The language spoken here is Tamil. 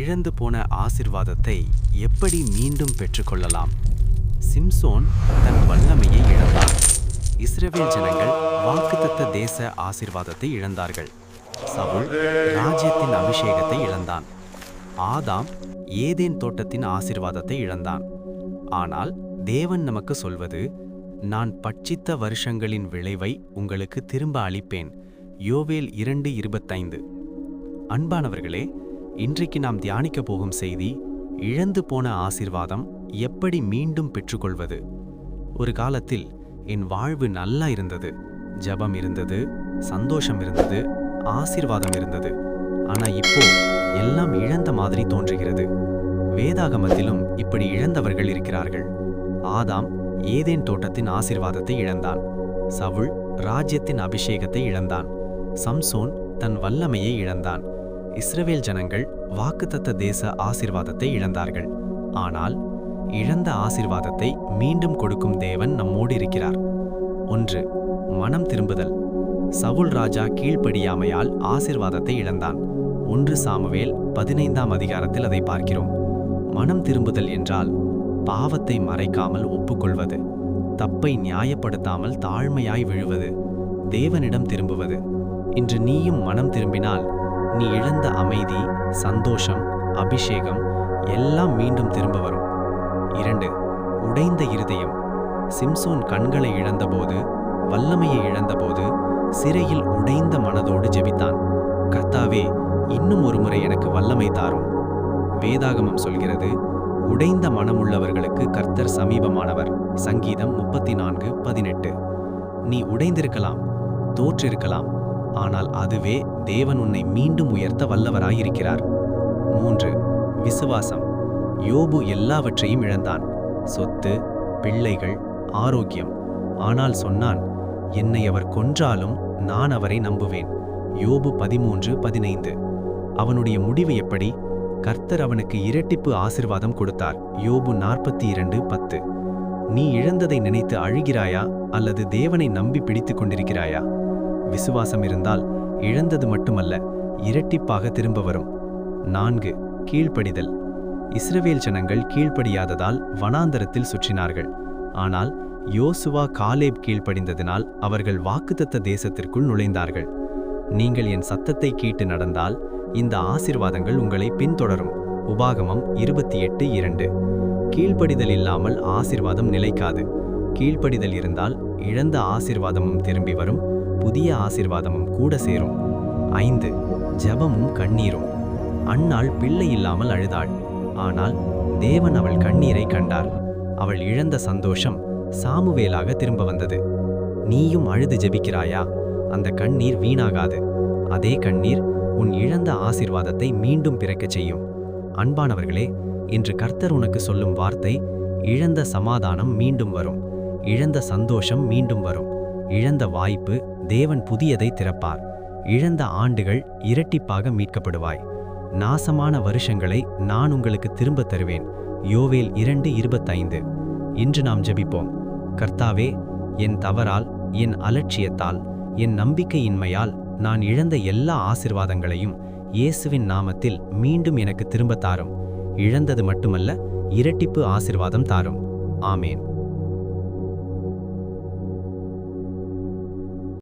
இழந்து போன ஆசிர்வாதத்தை எப்படி மீண்டும் பெற்றுக்கொள்ளலாம்? சிம்சோன் தன் வல்லமையை இழந்தான் இஸ்ரேவேல் ஜனங்கள் வாக்குத்தத்த தேச ஆசிர்வாதத்தை இழந்தார்கள். சவுல் ராஜ்யத்தின் அபிஷேகத்தை இழந்தான். ஆதாம் ஏதேன் தோட்டத்தின் ஆசிர்வாதத்தை இழந்தான். ஆனால் தேவன் நமக்கு சொல்வது நான் பட்சித்த வருஷங்களின் விளைவை உங்களுக்கு திரும்ப அளிப்பேன். யோவேல் இரண்டு இருபத்தைந்து. அன்பானவர்களே இன்றைக்கு நாம் தியானிக்க போகும் செய்தி இழந்து போன ஆசிர்வாதம் எப்படி மீண்டும் பெற்றுக்கொள்வது? ஒரு காலத்தில் என் வாழ்வு நல்லா இருந்தது. ஜபம் இருந்தது சந்தோஷம் இருந்தது ஆசீர்வாதம் இருந்தது. ஆனா இப்போ எல்லாம் இழந்த மாதிரி தோன்றுகிறது. வேதாகமத்திலும் இப்படி இழந்தவர்கள் இருக்கிறார்கள். ஆதாம் ஏதேன் தோட்டத்தின் ஆசிர்வாதத்தை இழந்தான். சவுள் ராஜ்யத்தின் அபிஷேகத்தை இழந்தான். சம்சோன் தன் வல்லமையை இழந்தான். இஸ்ரவேல் ஜனங்கள் வாக்குத்தத்த தேச ஆசிர்வாதத்தை இழந்தார்கள். ஆனால் இழந்த ஆசிர்வாதத்தை மீண்டும் கொடுக்கும் தேவன் நம்மோடு இருக்கிறார். ஒன்று மனம் திரும்புதல். சவுல் ராஜா கீழ்ப்படியாமையால் ஆசிர்வாதத்தை இழந்தான். ஒன்று சாமுவேல் பதினைந்தாம் அதிகாரத்தில் அதை பார்க்கிறோம். மனம் திரும்புதல் என்றால் பாவத்தை மறைக்காமல் ஒப்புக்கொள்வது தப்பை நியாயப்படுத்தாமல் தாழ்மையாய் விழுவது தேவனிடம் திரும்புவது. இன்று நீயும் மனம் திரும்பினால் நீ இழந்த அமைதி சந்தோஷம் அபிஷேகம் எல்லாம் மீண்டும் திரும்ப வரும். இரண்டு உடைந்த இருதயம். சிம்சோன் கண்களை இழந்தபோது வல்லமையை இழந்தபோது சிறையில் உடைந்த மனதோடு ஜெபித்தான். கர்த்தாவே இன்னும் ஒரு முறை எனக்கு வல்லமை தாரும். வேதாகமம் சொல்கிறது உடைந்த மனமுள்ளவர்களுக்கு கர்த்தர் சமீபமானவர். சங்கீதம் முப்பத்தி நான்கு பதினெட்டு. நீ உடைந்திருக்கலாம் தோற்றிருக்கலாம் ஆனால் அதுவே தேவன் உன்னை மீண்டும் உயர்த்த வல்லவராயிருக்கிறார். மூன்று விசுவாசம். யோபு எல்லாவற்றையும் இழந்தான். சொத்து பிள்ளைகள் ஆரோக்கியம். ஆனால் சொன்னான் என்னை அவர் கொன்றாலும் நான் அவரை நம்புவேன். யோபு பதிமூன்று பதினைந்து. அவனுடைய முடிவு எப்படி? கர்த்தர் அவனுக்கு இரட்டிப்பு ஆசிர்வாதம் கொடுத்தார். யோபு நாற்பத்தி இரண்டு பத்து. நீ இழந்ததை நினைத்து அழுகிறாயா? அல்லது தேவனை நம்பி பிடித்துக் கொண்டிருக்கிறாயா? விசுவாசம் இருந்தால் இழந்தது மட்டுமல்ல இரட்டிப்பாக திரும்ப வரும். நான்கு கீழ்ப்படிதல். இஸ்ரவேல் ஜனங்கள் கீழ்ப்படியாததால் வனாந்தரத்தில் சுற்றினார்கள். ஆனால் யோசுவா காலேப் கீழ்ப்படிந்ததினால் அவர்கள் வாக்குத்தத்த தேசத்திற்குள் நுழைந்தார்கள். நீங்கள் என் சத்தத்தை கேட்டு நடந்தால் இந்த ஆசிர்வாதங்கள் உங்களை பின்தொடரும். உபாகமம் இருபத்தி எட்டு இரண்டு. கீழ்ப்படிதல் இல்லாமல் ஆசிர்வாதம் நிலைக்காது. கீழ்ப்படிதல் இருந்தால் இழந்த ஆசிர்வாதமும் திரும்பி வரும். புதிய ஆசிர்வாதமும் கூட சேரும். ஐந்து ஜெபமும் கண்ணீரும். அன்னாள் பிள்ளை இல்லாமல் அழுதாள். ஆனால் தேவன் அவள் கண்ணீரை கண்டார். அவள் இழந்த சந்தோஷம் சாமுவேலாக திரும்ப வந்தது. நீயும் அழுது ஜெபிக்கிறாயா? அந்த கண்ணீர் வீணாகாது. அதே கண்ணீர் உன் இழந்த ஆசிர்வாதத்தை மீண்டும் பிறக்கச் செய்யும். அன்பானவர்களே இன்று கர்த்தர் உனக்கு சொல்லும் வார்த்தை இழந்த சமாதானம் மீண்டும் வரும். இழந்த சந்தோஷம் மீண்டும் வரும். இழந்த வாய்ப்பு தேவன் புதியதை திறப்பார். இழந்த ஆண்டுகள் இரட்டிப்பாக மீட்கப்படுவாய். நாசமான வருஷங்களை நான் உங்களுக்கு திரும்ப தருவேன். யோவேல் இரண்டு இருபத்தைந்து. இன்று நாம் ஜெபிப்போம். கர்த்தாவே என் தவறால் என் அலட்சியத்தால் என் நம்பிக்கையின்மையால் நான் இழந்த எல்லா ஆசிர்வாதங்களையும் இயேசுவின் நாமத்தில் மீண்டும் எனக்கு திரும்ப தாரும். இழந்தது மட்டுமல்ல இரட்டிப்பு ஆசிர்வாதம் தாரும். ஆமேன்.